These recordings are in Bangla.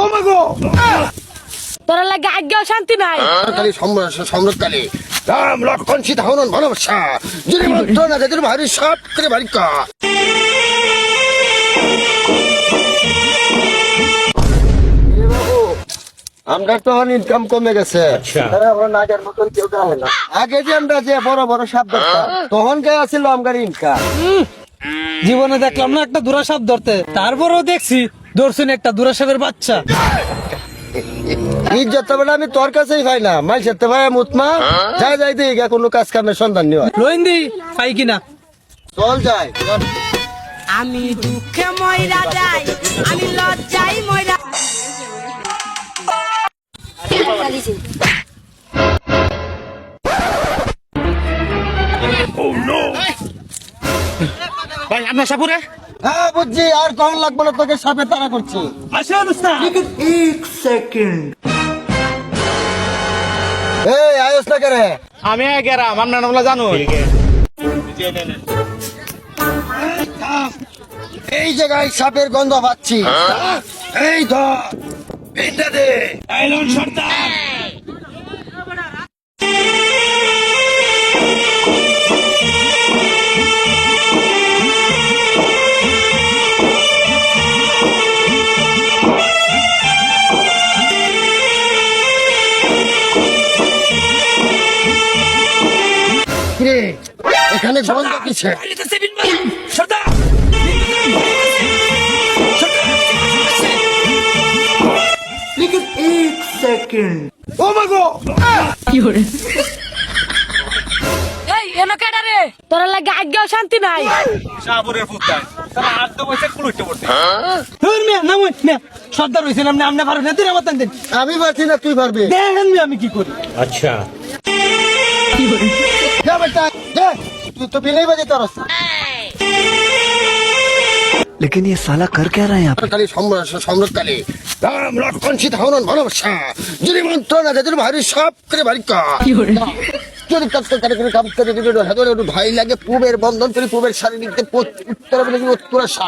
ও মাগো তোরা লাগে আজ্ঞাও শান্তি নাই। কালী সম্রাট কালী রাম লক্ষণ সীতা হনন ভালোবাসা যদি মন্ত্র না যাদের ভারী সব করে বাড়িকা আমরা তো ইনকাম কমে গেছে। তারা মতন কেউ না। আগে যে আমরা যে বড় বড় সাপ ধরতাম তখন কে আছিল আমার ইনকাম জীবনে দেখলাম না একটা দূরা সাপ ধরতে তারপরেও দেখছি ধরছেন একটা দুরাসাপের বাচ্চা। ইজ্জত বেলা আমি তোর কাছেই পাই না। মাই সেতে ভাই মুতমা যাই যাই দিই গা কোনো কাজ কামের সন্ধান নেই। লইন দি পাই কিনা? চল যাই আমি দুঃখে ময়রা যাই আমি লজ্জাই ময়রা ভাই আপনার সাপুরে? হ্যাঁ বুঝছি। আর কখন লাগবে না তোকে সাপে তারা করছি। আসেন উস্তাদ। এই আয়স না করে। আমি গেরাম আপনার নামলা জানো এই জায়গায় সাপের গন্ধ পাচ্ছি। এই ধর। দে। কিরে, এখানে গন্ধ কিছে ও মাগো এই এনো কেডা রে? তোরা লাগে আজ্ঞাও শান্তি নাই। ফুটাই আর তো বসে কুলুইতে পড়তে ধুর মিয়া নামুন মিয়া। সর্দার হইছেন আপনি আপনি পারেন না দিন আমার দেন আমি পারছি না তুই পারবি। দেখেন আমি কি করি। যা বেটা যা তুই তো বিলাই বাজে তোর लेकिन ये साला कर क्या रहा है यहाँ पे কালী সম্রাট সম্রাট কালী রাম লক্ষণ সীতা হনন ভালোবাসা যদি মন্ত্র না যাদের ভারী সব করে বাড়িকা যদি কাজ করে করে কাম করে করে হাজার একটু ভাই লাগে পূবের বন্ধন করে পূবের শারীরিক উত্তর বলে কি উত্তর আসা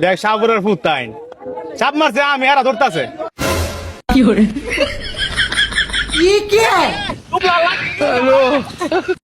দেখ সাপুরের ফুটাই সাপ মারছে আমি এরা ধরতাছে।